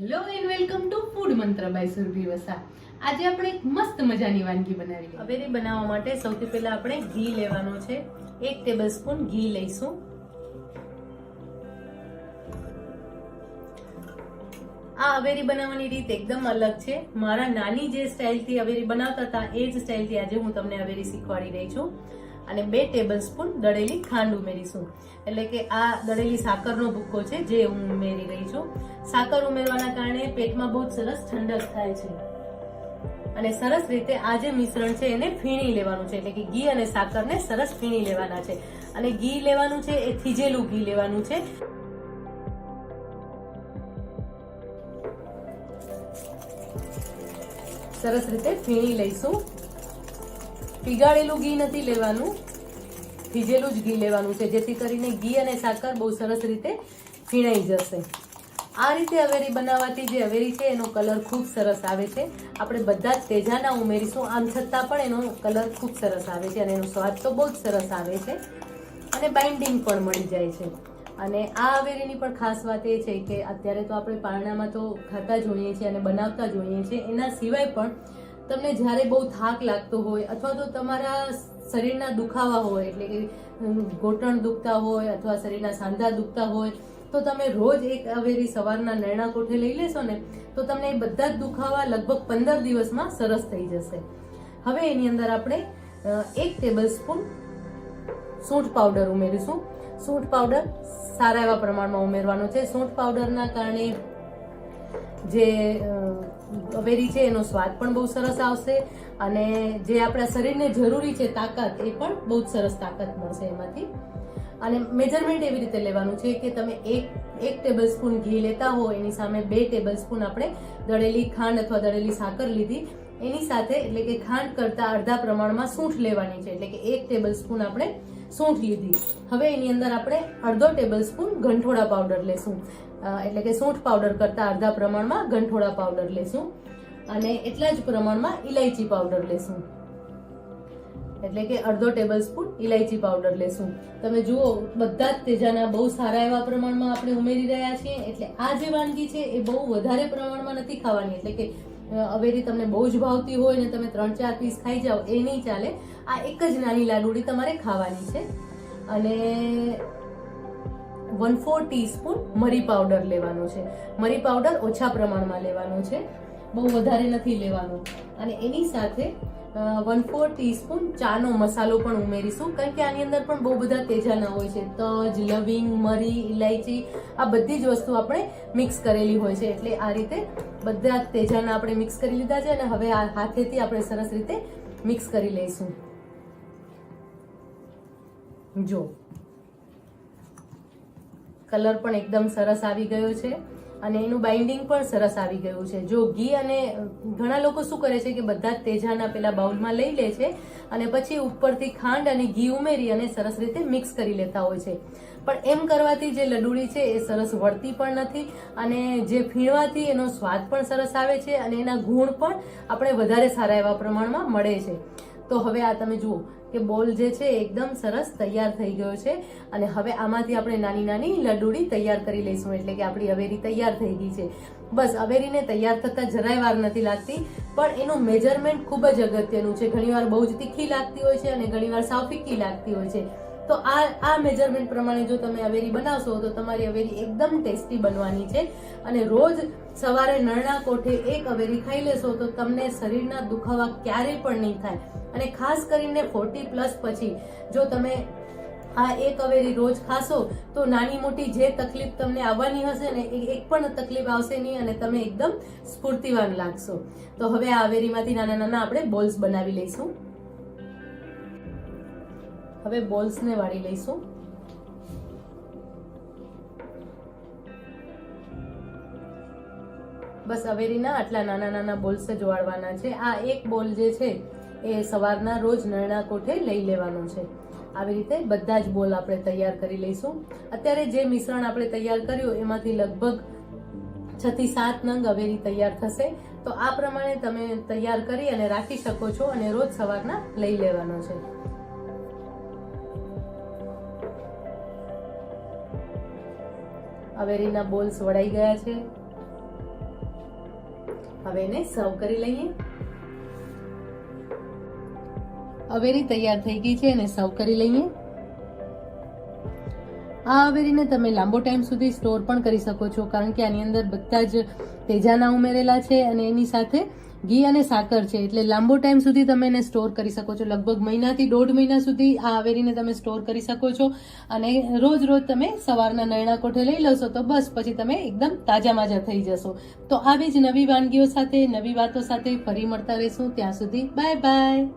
Hello and welcome to food Mantra by Surbhi Vasa આજે આપણે એક મસ્ત મજાની વાનગી બનાવી હવે અવેરી બનાવવા માટે સૌથી પહેલા આપણે ઘી લેવાનો છે. એક ટેબલ સ્પૂન ઘી લઈશું. આ અવેરી બનાવવાની રીત એકદમ અલગ છે. મારા નાની જે સ્ટાઇલથી અવેરી બનાવતા હતા, એ જ સ્ટાઇલથી આજે હું તમને અવેરી શીખવાડી રહી છું. અને બે ટેબલ સ્પૂન દળેલી ખાંડ ઉમેરીશું. એટલે કે આ દળેલી સાકરનો ભૂક્કો છે, જે હું ઉમેરી રહી છું. સાકર ઉમેરવાના કારણે પેટમાં બહુ સરસ ઠંડક થાય છે. અને સરસ રીતે આ જે મિશ્રણ છે, એને ફીણી લેવાનું છે. એટલે કે ઘી અને સાકરને સરસ ફીણી લેવાના છે. અને ઘી લેવાનું છે, એ થીજેલું ઘી લેવાનું છે. સરસ રીતે ફીણી લઈશું. પીગાળેલું ઘી નથી લેવાનું, ભીજેલું જ ઘી લેવાનું છે, જેથી કરીને ઘી અને સાકર બહુ સરસ રીતે ફીણાઈ જશે. આ રીતે અવેરી બનાવવાથી જે અવેરી છે, એનો કલર ખૂબ સરસ આવે છે. આપણે બધા જ તેજાના ઉમેરીશું, આમ છતાં પણ એનો કલર ખૂબ સરસ આવે છે અને એનો સ્વાદ તો બહુ જ સરસ આવે છે. અને બાઇન્ડિંગ પણ મળી જાય છે. અને આ અવેરીની પણ ખાસ વાત એ છે કે અત્યારે તો આપણે પારણામાં તો ખાતા જ હોઈએ છીએ અને બનાવતા જ હોઈએ છીએ. એના સિવાય પણ તમને જ્યારે બહુ થાક લાગતો હોય અથવા તો તમારા શરીરના દુખાવા હોય, એટલે કે ઘોટણ દુખતા હોય અથવા શરીરના સાંધા દુખતા હોય, તો તમે રોજ એક અવેરી સવારના નરણા કોઠે લઈ લેશો ને, તો તમને એ બધા જ દુખાવા લગભગ પંદર દિવસમાં સરસ થઈ જશે. હવે એની અંદર આપણે એક ટેબલ સ્પૂન સૂંઠ પાવડર ઉમેરીશું. સૂંઠ પાવડર સારા એવા પ્રમાણમાં ઉમેરવાનો છે. સૂંઠ પાવડરના કારણે જે અવેરી છે, એનો સ્વાદ પણ બહુ સરસ આવશે અને જે આપણા શરીરને જરૂરી છે તાકાત, એ પણ બહુ સરસ તાકાત મળશે એમાંથી. અને મેજરમેન્ટ એવી રીતે લેવાનું છે કે તમે એક એક ટેબલ સ્પૂન ઘી લેતા હો, એની સામે બે ટેબલ સ્પૂન આપણે દળેલી ખાંડ અથવા દળેલી સાકર લીધી. એની સાથે એટલે કે ખાંડ કરતા અડધા પ્રમાણમાં સૂંઠ લેવાની છે, એટલે કે એક ટેબલ સ્પૂન આપણે સૂંઠ લીધી. હવે એની અંદર આપણે અડધો ટેબલ સ્પૂન ગંઠોડા પાવડર લેશું. એટલે કે સૂંઠ પાવડર કરતા અડધા પ્રમાણમાં ગંઠોળા પાવડર લેશું અને એટલા જ પ્રમાણમાં ઇલાયચી પાવડર લેશું. એટલે કે અડધો ટેબલ સ્પૂન ઇલાયચી પાવડર લેશું. તમે જુઓ, બધા જ તેજાના બહુ સારા એવા પ્રમાણમાં આપણે ઉમેરી રહ્યા છીએ. એટલે આ જે વાનગી છે, એ બહુ વધારે પ્રમાણમાં નથી ખાવાની. એટલે કે અવેરી તમને બહુ જ ભાવતી હોય ને તમે ત્રણ ચાર પીસ ખાઈ જાઓ, એ નહીં ચાલે. આ એક જ નાની લાડુડી તમારે ખાવાની છે. અને વન ફોર ટીસ્પૂન મરી પાવડર લેવાનો છે. મરી પાવડર ઓછા પ્રમાણમાં લેવાનો છે. બહુ વધારે નથી લેવાનો. અને એની સાથે વન ફોર ટીસ્પૂન ચાનો મસાલો પણ ઉમેરીશું. કારણ કે આની અંદર પણ બહુ બધા તેજાના હોય છે. તજ, લવિંગ, મરી ઇલાયચી આ બધી જ વસ્તુ આપણે મિક્સ કરેલી હોય છે. એટલે આ રીતે બધા તેજાના આપણે મિક્સ કરી લીધા છે અને હવે આ હાથેથી આપણે સરસ રીતે મિક્સ કરી લઈશું. જો કલર પણ એકદમ સરસ આવી ગયો છે અને એનું બાઇન્ડિંગ પણ સરસ આવી ગયું છે. જો ઘી અને ઘણા લોકો શું કરે છે કે બધા જ તેજાના પેલા બાઉલમાં લઈ લે છે અને પછી ઉપરથી ખાંડ અને ઘી ઉમેરી અને સરસ રીતે મિક્સ કરી લેતા હોય છે. પણ એમ કરવાથી જે લડુડી છે એ સરસ વળતી પણ નથી અને જે ફીણવાથી એનો સ્વાદ પણ સરસ આવે છે અને એના ગુણ પણ આપણે વધારે સારા એવા પ્રમાણમાં મળે છે. તો હવે આ તમે જુઓ કે બોલ જે છે એકદમ સરસ તૈયાર થઈ ગયો છે અને હવે આમાંથી આપણે નાની નાની લડુડી તૈયાર કરી લઈશું, એટલે કે આપણી અવેરી તૈયાર થઈ ગઈ છે. બસ અવેરીને તૈયાર થતાં જરાય વાર નથી લાગતી, પણ એનું મેજરમેન્ટ ખૂબ જ અગત્યનું છે. ઘણીવાર બહુ જ તીખી લાગતી હોય છે અને ઘણીવાર સાવ ફીકી લાગતી હોય છે. તો આ આ મેજરમેન્ટ પ્રમાણે જો તમે અવેરી બનાવશો, તો તમારી અવેરી એકદમ ટેસ્ટી બનવાની છે. અને રોજ સવારે નરણા કોઠે એક અવેરી ખાઈ લેશો, તો તમને શરીરના દુખાવા ક્યારેય પણ નહીં થાય. અને ખાસ કરીને ફોર્ટી પ્લસ પછી, જો તમે આ એક અવેરી રોજ ખાશો, તો નાની મોટી જે તકલીફ તમને આવવાની હશે ને, એ એક પણ તકલીફ આવશે નહીં અને તમે એકદમ સ્ફૂર્તિવાન લાગશો. તો હવે આ અવેરીમાંથી નાના નાના આપણે બોલ્સ બનાવી લઈશું. હવે બોલ્સને વાળી લઈશું. બસ અવેરીના આટલા નાના નાના બોલ્સ જ વાળવાના છે. આ એક બોલ જે છે, એ સવારના રોજ નરણા કોઠે લઈ લેવાનો છે. આવી રીતે બધા જ બોલ આપણે તૈયાર કરી લઈશું. અત્યારે જે મિશ્રણ આપણે તૈયાર કર્યું, એમાંથી લગભગ છ થી સાત નંગ અવેરી તૈયાર થશે. તો આ પ્રમાણે તમે તૈયાર કરી અને રાખી શકો છો અને રોજ સવારના લઈ લેવાનો છે. અવેરીના બોલ્સ વળાઈ ગયા છે. હવે એને સર્વ કરી લઈએ. અવેરી તૈયાર થઈ ગઈ છે, એને સર્વ કરી લઈએ. આ અવેરીને તમે લાંબો ટાઈમ સુધી સ્ટોર પણ કરી શકો છો, કારણ કે આની અંદર બધા જ તેજાના ઉમેરેલા છે અને એની સાથે ઘી અને સાકર છે, એટલે લાંબો ટાઈમ સુધી તમે એને સ્ટોર કરી શકો છો. લગભગ મહિનાથી દોઢ મહિના સુધી આ આવેરીને તમે સ્ટોર કરી શકો છો. અને રોજ રોજ તમે સવારના નયણા કોઠે લઈ લેશો તો બસ, પછી તમે એકદમ તાજા માજા થઈ જશો. તો આવી જ નવી વાનગીઓ સાથે, નવી વાતો સાથે ફરી મળતા રહીશું. ત્યાં સુધી બાય બાય